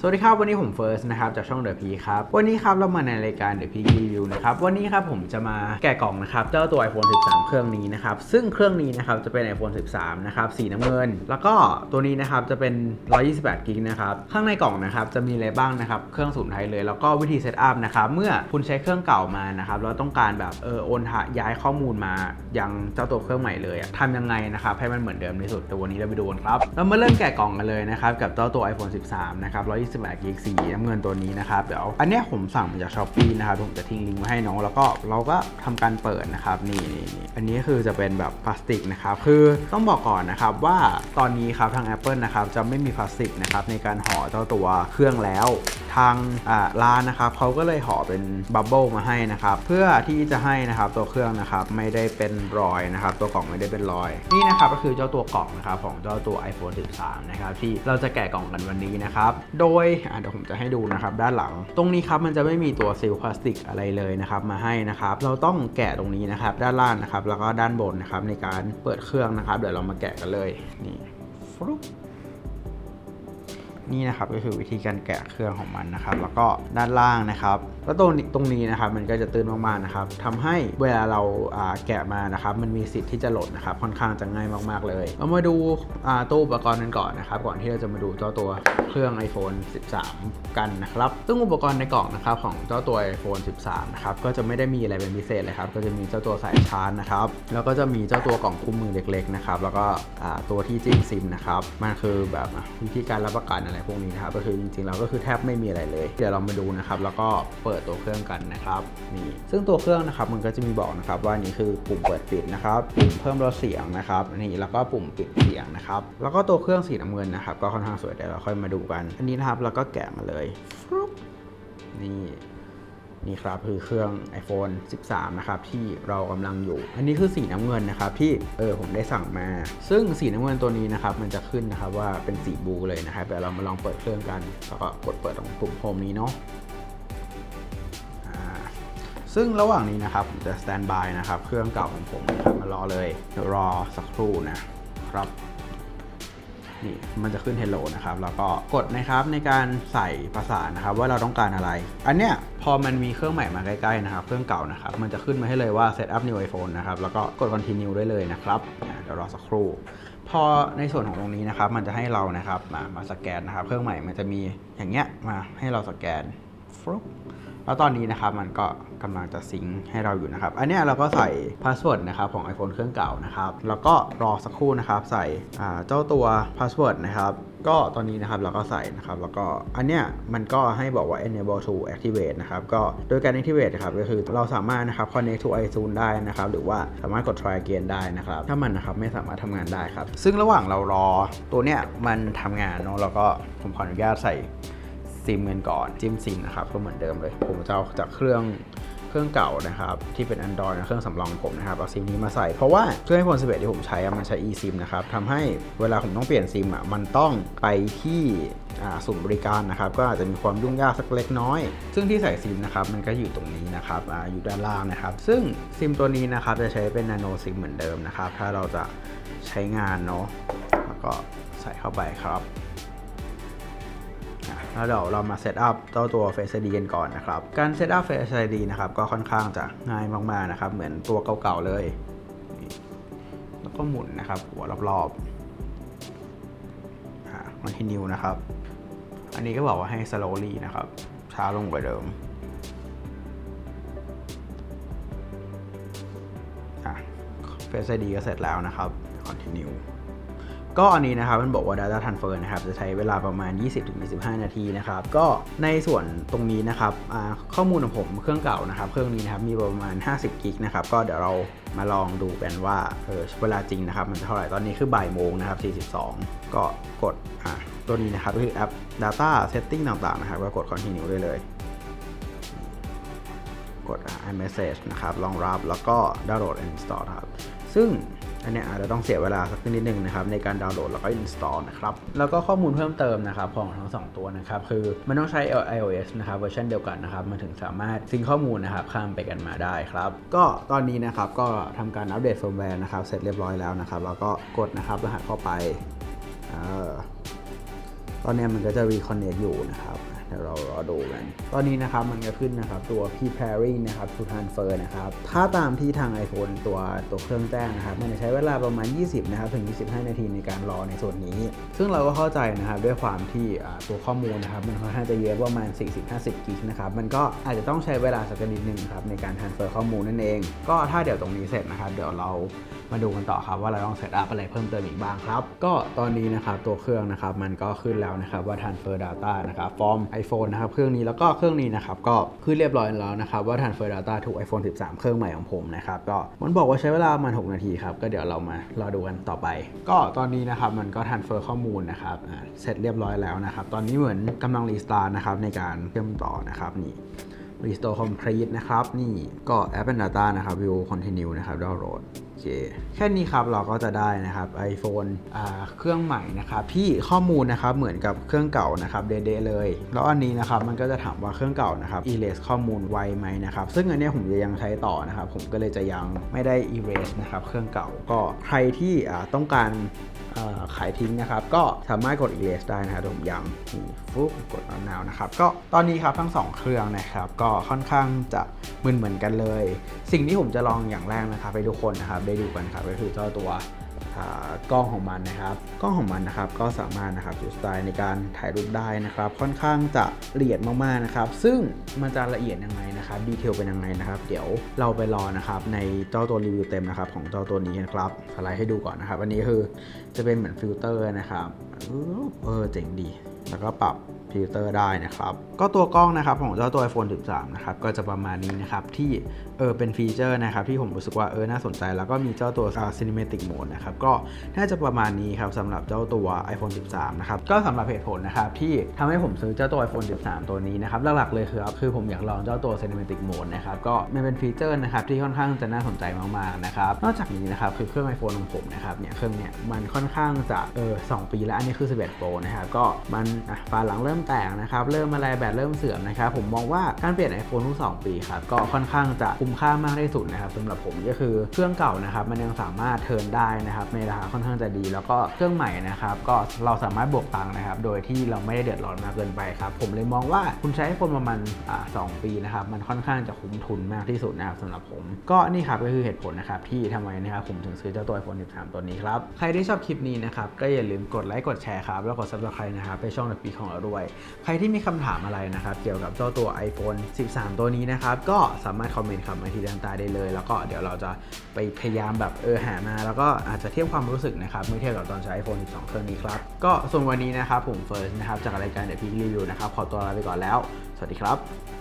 สวัสดีครับ วันนี้ผมเฟิร์สนะครับจากช่องเดอะพีครับ วันนี้ครับเรามาในรายการเดอะพีรีวิวนะครับ วันนี้ครับผมจะมาแกะกล่องนะครับ เจ้าตัว iPhone 13 เครื่องนี้นะครับ ซึ่งเครื่องนี้นะครับจะเป็น iPhone 13 นะครับสีน้ำเงิน แล้วก็ตัวนี้นะครับจะเป็น 128กิกนะครับ ข้างในกล่องนะครับจะมีอะไรบ้างนะครับ เครื่องสูนไทยเลย แล้วก็วิธีเซตอัพนะครับ เมื่อคุณใช้เครื่องเก่ามานะครับแล้วต้องการแบบเออโอนหาย้ายข้อมูลมายังเจ้าตัวเครื่องใหม่เลยทำยังไงนะครับให้มันเหมือนเดิมที่สุดแต่วันนี้เราไปดูกันครับเรามาเริ่มแกะกล่องกันเลยนะครับกับเจ้าตัว iPhone 13 นะครับ128กิกสีน้ำเงินตัวนี้นะครับ เดี๋ยวอันนี้ผมสั่งมาจากช้อปปีนะครับผมจะทิ้งลิงก์ไว้ให้น้องแล้วก็เราก็ทำการเปิดนะครับนี่นี่นี่อันนี้คือจะเป็นแบบพลาสติกนะครับคือต้องบอกก่อนนะครับว่าตอนนี้ครับทาง Apple นะครับจะไม่มีพลาสติกนะครับในการห่อเจ้าตัวเครื่องแล้วทางอ่าร้านนะครับเขาก็เลยห่อเป็นบับเบิลมาให้นะครับเพื่อที่จะให้นะครับตัวเครื่องนะครับไม่ได้เป็นรอยนะครับตัวกล่องไม่ได้เป็นรอย นี่นะครับก็คือเจ้าตัวกล่องนะครับของเจ้าตัว iPhone 13 นะครับที่เราจะแกะกล่องกันวันนี้นะครับโดยอะเดี๋ยวผมจะให้ดูนะครับด้านหลัง ตรงนี้ครับมันจะไม่มีตัวซีลพลาสติกอะไรเลยนะครับมาให้นะครับ เราต้องแกะตรงนี้นะครับ ด้านล่างนะครับ แล้วก็ด้านบนนะครับในการเปิดเครื่องนะครับ เดี๋ยวเรามาแกะกันเลยนี่ฟลุ๊ นี่นะครับก็คือวิธีการแกะเครื่องของมันนะครับ แล้วก็ด้านล่างนะครับ แล้วตรงตรงนี้นะครับมันก็จะตื้นมากๆนะครับทำให้เวลาเราแกะมานะครับ มันมีสิทธิ์ที่จะหล่นนะครับ ค่อนข้างจะง่ายมากๆเลยเรามาดูตู้อุปกรณ์กันก่อนนะครับ ก่อนที่เราจะมาดูเจ้าตัวเครื่อง iPhone 13 กันนะครับ ซึ่งอุปกรณ์ในกล่องนะครับของเจ้าตัว iPhone 13 นะครับ ก็จะไม่ได้มีอะไรเป็นพิเศษเลยครับ ก็จะมีเจ้าตัวสายชาร์จนะครับ แล้วก็จะมีเจ้าตัวกล่องคู่มือเล็กๆนะครับ แล้วก็ตัวที่จิ้มซิมนะครับ มันคือแบบวิธีการรับประกันอะไรพวกนี้นะครับก็คือจริงๆเราก็คือแทบไม่มีอะไรเลย เดี๋ยวเรามาดูนะครับแล้วก็เปิดตัวเครื่องกันนะครับนี่ซึ่งตัวเครื่องนะครับมันก็จะมีบอกนะครับว่านี่คือปุ่มเปิดปิดนะครับปุ่มเพิ่มลดเสียงนะครับนี่แล้วก็ปุ่มปิดเสียงนะครับแล้วก็ตัวเครื่องสีน้ำเงินนะครับก็ค่อนข้างสวยเดี๋ยวเราค่อยมาดูกัน อันนี้นะครับเราก็แกะมาเลยนี่ นี่ครับคือเครื่อง iPhone 13 นะครับ ที่เรากำลังอยู่ อันนี้คือสีน้ำเงินนะครับ ที่เออผมได้สั่งมา ซึ่งสีน้ำเงินตัวนี้นะครับ มันจะขึ้นนะครับว่าเป็นสีบลูเลยนะครับเดี๋ยวเรามาลองเปิดเครื่องกันแล้วก็กดเปิดตรงปุ่มโฮมนี้เนาะอ่าซึ่งระหว่างนี้นะครับผมจะสแตนบายนะครับ เครื่องเก่าของผมนะครับมารอเลยเดี๋ยวรอสักครู่นะครับ นี่มันจะขึ้น hello นะครับ แล้วก็กดนะครับในการใส่ภาษานะครับว่าเราต้องการอะไร อันเนี้ยพอมันมีเครื่องใหม่มาใกล้ๆนะครับ เครื่องเก่านะครับ มันจะขึ้นมาให้เลยว่า set up new iPhone นะครับ แล้วก็กด continue ได้เลยนะครับเดี๋ยวรอสักครู่ พอในส่วนของตรงนี้นะครับ มันจะให้เรานะครับมามาสแกนนะครับ เครื่องใหม่มันจะมีอย่างเงี้ยมาให้เราสแกนฟลุ๊ แล้วตอนนี้นะครับมันก็กำลังจะซิงให้เราอยู่นะครับ อันนี้เราก็ใส่พาสเวิร์ดนะครับของ iPhone เครื่องเก่านะครับ แล้วก็รอสักครู่นะครับ ใส่เจ้าตัวพาสเวิร์ดนะครับก็ตอนนี้นะครับเราก็ใส่นะครับ แล้วก็อันเนี้ยมันก็ให้บอกว่า enable to activate นะครับ ก็โดยการ activate นะครับก็คือเราสามารถนะครับ connect to iTunes ได้นะครับ หรือว่าสามารถกด try again ได้นะครับ ถ้ามันนะครับไม่สามารถทำงานได้ครับ ซึ่งระหว่างเรารอตัวเนี้ยมันทำงานเนาะแล้วก็ผมขออนุญาตใส่ ซิมกันก่อนจิ้มซิมนะครับก็เหมือนเดิมเลย ผมจะเอาจากเครื่องเครื่องเก่านะครับที่เป็น Android นะเครื่องสำรองผมนะครับเอาซิมนี้มาใส่ เพราะว่าเครื่อง iPhone 11 ที่ผมใช้อะมันใช้ eSIM นะครับทำให้เวลาผมต้องเปลี่ยนซิมอะมันต้องไปที่ศูนย์บริการนะครับก็อาจจะมีความยุ่งยากสักเล็กน้อย ซึ่งที่ใส่ซิมนะครับมันก็อยู่ตรงนี้นะครับออยู่ด้านล่างนะครับ ซึ่งซิมตัวนี้นะครับจะใช้เป็น nano SIM เหมือนเดิมนะครับถ้าเราจะใช้งานเนาะแล้วก็ใส่เข้าไปครับ แล้วเดี๋ยวเรามาเซตอัพเจ้าตัว Face ID กันก่อนนะครับ การเซตอัพ Face ID นะครับก็ค่อนข้างจะง่ายมากๆนะครับ เหมือนตัวเก่าๆเลย แล้วก็หมุนนะครับ หัวรอบๆอ่า continue นะครับ อันนี้ก็บอกว่าให้ slowly นะครับ ช้าลงกว่าเดิมอะ Face ID ก็เสร็จแล้วนะครับ continue ก็อันนี้นะครับมันบอกว่า Data Transfer นะครับจะใช้เวลาประมาณ 20-25 นาทีนะครับก็ในส่วนตรงนี้นะครับข้อมูลของผมเครื่องเก่านะครับเครื่องนี้นะครับมีประมาณ 50กิกนะครับก็เดี๋ยวเรามาลองดูกันว่าเออเวลาจริงนะครับมันเท่าไหร่ตอนนี้คือบ่ายโมงนะครับ42 ก็กดอ่าตัวนี้นะครับคือแอป Data Setting ต่างๆนะครับก็กด Continue ได้เลยกด iMessage นะครับรองรับแล้วก็ download and install ครับ ซึ่ง อันนี้อาจจะต้องเสียเวลาสักนิดนึงนะครับในการดาวน์โหลดแล้วก็ install นะครับแล้วก็ข้อมูลเพิ่มเติมนะครับของทั้งสองตัวนะครับคือมันต้องใช้ iOS นะครับเวอร์ชันเดียวกันนะครับมันถึงสามารถซิงข้อมูลนะครับข้ามไปกันมาได้ครับก็ตอนนี้นะครับก็ทำการอัปเดตเฟิร์มแวร์นะครับเสร็จเรียบร้อยแล้วนะครับแล้วก็กดนะครับรหัสเข้าไปอตอนนี้มันก็จะ reconnect อยู่นะครับ เดี๋ยวเรารอดูกัน ตอนนี้นะครับมันก็ขึ้นนะครับตัว preparing นะครับ to transfer นะครับ ถ้าตามที่ทาง iPhone ตัวตัวเครื่องแจ้งนะครับ มันจะใช้เวลาประมาณ 20 นะครับ ถึง 25 นาทีในการรอในส่วนนี้ ซึ่งเราก็เข้าใจนะครับด้วยความที่ตัวข้อมูลนะครับ มันค่อนข้างจะเยอะประมาณ 40-50 กิกนะครับ มันก็อาจจะต้องใช้เวลาสักนิดนึงครับในการ transfer ข้อมูลนั่นเอง ก็ถ้าเดี๋ยวตรงนี้เสร็จนะครับ เดี๋ยวเรามาดูกันต่อครับว่าเราต้องเซตอัพอะไรเพิ่มเติมอีกบ้างครับ ก็ตอนนี้นะครับตัวเครื่องนะครับมันก็ขึ้นแล้วนะครับว่า transfer data นะครับฟอร์ม iPhone นะครับเครื่องนี้แล้วก็เครื่องนี้นะครับก็ขึ้นเรียบร้อยแล้วนะครับว่า transfer data ถูก iPhone 13 เครื่องใหม่ของผมนะครับก็มันบอกว่าใช้เวลามาณ6นาทีครับก็เดี๋ยวเรามารอดูกันต่อไป ก็ตอนนี้นะครับมันก็ transfer ข้อมูลนะครับเสร็จเรียบร้อยแล้วนะครับตอนนี้เหมือนกำลัง restart นะครับในการเชื่อมต่อนะครับนี่ restore complete นะครับนี่ก็ app and data นะครับ view continue นะครับ download เคแค่นี้ครับเราก็จะได้นะครับ iPhone อ่าเครื่องใหม่นะครับที่ข้อมูลนะครับเหมือนกับเครื่องเก่านะครับเดะๆเลย แล้วอันนี้นะครับมันก็จะถามว่าเครื่องเก่านะครับ erase ข้อมูลไวไหมนะครับ ซึ่งอันนี้ผมจะยังใช้ต่อนะครับ ผมก็เลยจะยังไม่ได้ erase นะครับเครื่องเก่าก็ใครที่อ่าต้องการขายทิ้งนะครับ ก็สามารถกด erase ได้นะครับผมยังนี่ฟุ๊บกดนนาวนะครับ ก็ตอนนี้ครับทั้ง 2 เครื่องนะครับ ก็ค่อนข้างจะเหมือนเหมือนกันเลย สิ่งที่ผมจะลองอย่างแรกนะครับให้ทุกคนนะครับได้ดูกันครับก็คือเจ้าตัวกล้องของมันนะครับ กล้องของมันนะครับก็สามารถนะครับจุดสไตล์ในการถ่ายรูปได้นะครับ ค่อนข้างจะละเอียดมากๆนะครับ ซึ่งมันจะละเอียดยังไง นะครับดีเทลเป็นยังไงนะครับ เดี๋ยวเราไปรอนะครับในเจ้าตัวรีวิวเต็มนะครับของเจ้าตัวนี้นะครับสไลด์ให้ดูก่อนนะครับอันนี้คือจะเป็นเหมือนฟิลเตอร์นะครับเออเจ๋งดี แล้วก็ปรับฟิลเตอร์ได้นะครับ ก็ตัวกล้องนะครับของเจ้าตัว iPhone 13 นะครับ ก็จะประมาณนี้นะครับ ที่เออเป็นฟีเจอร์นะครับ ที่ผมรู้สึกว่าเออน่าสนใจ แล้วก็มีเจ้าตัว Cinematic Mode นะครับ ก็น่าจะประมาณนี้ครับสำหรับเจ้าตัว iPhone 13 นะครับ ก็สำหรับเหตุผลนะครับ ที่ทำให้ผมซื้อเจ้าตัว iPhone 13 ตัวนี้นะครับ หลักๆเลยคือคือผมอยากลองเจ้าตัว Cinematic Mode นะครับก็มันเป็นฟีเจอร์นะครับที่ค่อนข้างจะน่าสนใจมากๆนะครับนอกจากนี้นะครับคือเครื่อง iPhone ของผมนะครับเนี่ยเครื่องเนี่ยมันค่อนข้างจะเออสองปีแล้วอันนี้คือ 11 Pro นะครับก็มันอะฝาหลังเริ่มแตกนะครับเริ่มอะไรแบตเริ่มเสื่อมนะครับผมมองว่าการเปลี่ยน iPhone ทุก 2 ปีครับก็ค่อนข้างจะคุ้มค่ามากที่สุดนะครับสำหรับผมก็คือเครื่องเก่านะครับมันยังสามารถเทิร์นได้นะครับในราคาค่อนข้างจะดี แล้วก็เครื่องใหม่นะครับก็เราสามารถบวกตังค์นะครับโดยที่เราไม่ได้เดือดร้อนมากเกินไปครับผมเลยมองว่าคุณใช้ iPhone ประมาณอ่าสองปีนะครับมันค่อนข้างจะคุ้มทุนมากที่สุดนะครับสำหรับผม ก็นี่ครับก็คือเหตุผลนะครับที่ทำไมนะครับผมถึงซื้อเจ้าตัว iPhone 13 ตัวนี้ครับใครที่ชอบคลิปนี้นะครับก็อย่าลืมกดไลค์กดแชร์ครับแล้วกด subscribe นะครับไปช่อง The Peak ของเราด้วย ใครที่มีคำถามอะไรนะครับเกี่ยวกับเจ้าตัว iPhone 13 ตัวนี้นะครับก็สามารถคอมเมนต์คำมาที่ด้านใต้ได้เลย แล้วก็เดี๋ยวเราจะไปพยายามแบบเออหามา แล้วก็อาจจะเทียบความรู้สึกนะครับเมื่อเทียบกับตอนใช้ iPhone 12 เครื่องนี้ครับก็ส่วนวันนี้นะครับผมเฟิร์สนะครับจากรายการ The Peak Review นะครับขอตัวลาไปก่อนแล้ว สวัสดีครับ